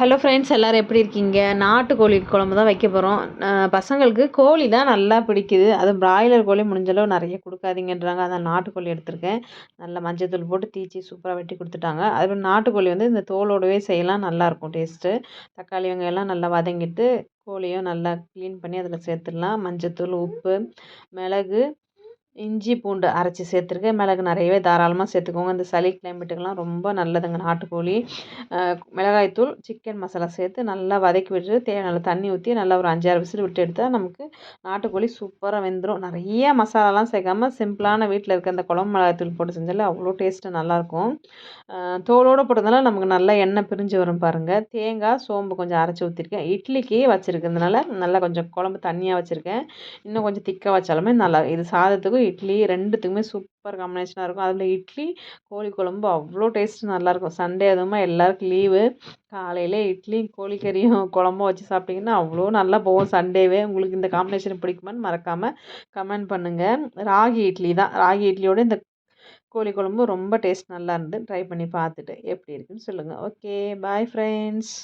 Hello friends எல்லோரும் எப்படி இருக்கீங்க? நாட்டுக்கோழி குழம்பு தான் வைக்க போகிறோம் பசங்களுக்கு கோழி தான் நல்லா பிடிக்குது. அதுவும் பிராய்லர் கோழி முடிஞ்சளவு நிறைய கொடுக்காதீங்கன்றாங்க. அதான் நாட்டுக்கோழி எடுத்திருக்கேன். நல்லா மஞ்சள் தூள் போட்டு தீச்சி சூப்பராக வெட்டி கொடுத்துட்டாங்க. அதுமாதிரி நாட்டுக்கோழி வந்து இந்த தோலோடவே செய்யலாம். நல்லாயிருக்கும் டேஸ்ட்டு தக்காளி வெங்காயம்லாம் நல்லா வதங்கிட்டு கோழியும் நல்லா க்ளீன் பண்ணி அதில் சேர்த்துடலாம். மஞ்சத்தூள் உப்பு மிளகு இஞ்சி பூண்டு அரைச்சி சேர்த்துருக்கேன். மிளகு நிறையவே தாராளமாக சேர்த்துக்கோங்க. இந்த சளி கிளைமேட்டுக்கெல்லாம் ரொம்ப நல்லதுங்க நாட்டுக்கோழி. மிளகாய்த்தூள் சிக்கன் மசாலா சேர்த்து நல்லா வதக்கி விட்டு தேவையான தண்ணி ஊற்றி நல்லா ஒரு அஞ்சாறு விசில் விட்டு எடுத்தால் நமக்கு நாட்டுக்கோழி சூப்பராக வெந்துடும் நிறைய மசாலாலாம் சேர்க்காம சிம்பிளான வீட்டில் இருக்க அந்த குழம்பு மிளகாய்த்தூள் போட்டு செஞ்சாலே அவ்வளோ டேஸ்ட்டு நல்லாயிருக்கும் தோலோடு போட்டதுனால நமக்கு நல்லா எண்ணெய் பிரிஞ்சு வரும் பாருங்கள் தேங்காய் சோம்பு கொஞ்சம் அரைச்சி ஊற்றிருக்கேன் இட்லிக்கு வச்சுருக்கிறதுனால நல்லா கொஞ்சம் குழம்பு தண்ணியாக வச்சுருக்கேன். இன்னும் கொஞ்சம் திக்காக வச்சாலுமே நல்லா இது சாதத்துக்கும் இட்லி ரெண்டுத்துக்குமே சூப்பர் காம்பினேஷனாக இருக்கும். அதில் இட்லி கோழி குழம்பு அவ்வளோ டேஸ்ட் நல்லாயிருக்கும் சண்டே அதுவுமா எல்லாருக்கும் லீவு காலையில் இட்லி கோழிக்கறியும் குழம்பும் வச்சு சாப்பிட்டிங்கன்னா அவ்வளோ நல்லா போகும் சண்டேவே உங்களுக்கு இந்த காம்பினேஷன் பிடிக்குமான்னு மறக்காமல் கமெண்ட் பண்ணுங்கள் ராகி இட்லி தான். ராகி இட்லியோட இந்த கோழி குழம்பு ரொம்ப டேஸ்ட் நல்லா இருந்து ட்ரை பண்ணி பார்த்துட்டு எப்படி இருக்குன்னு சொல்லுங்கள் ஓகே பாய் ஃப்ரெண்ட்ஸ்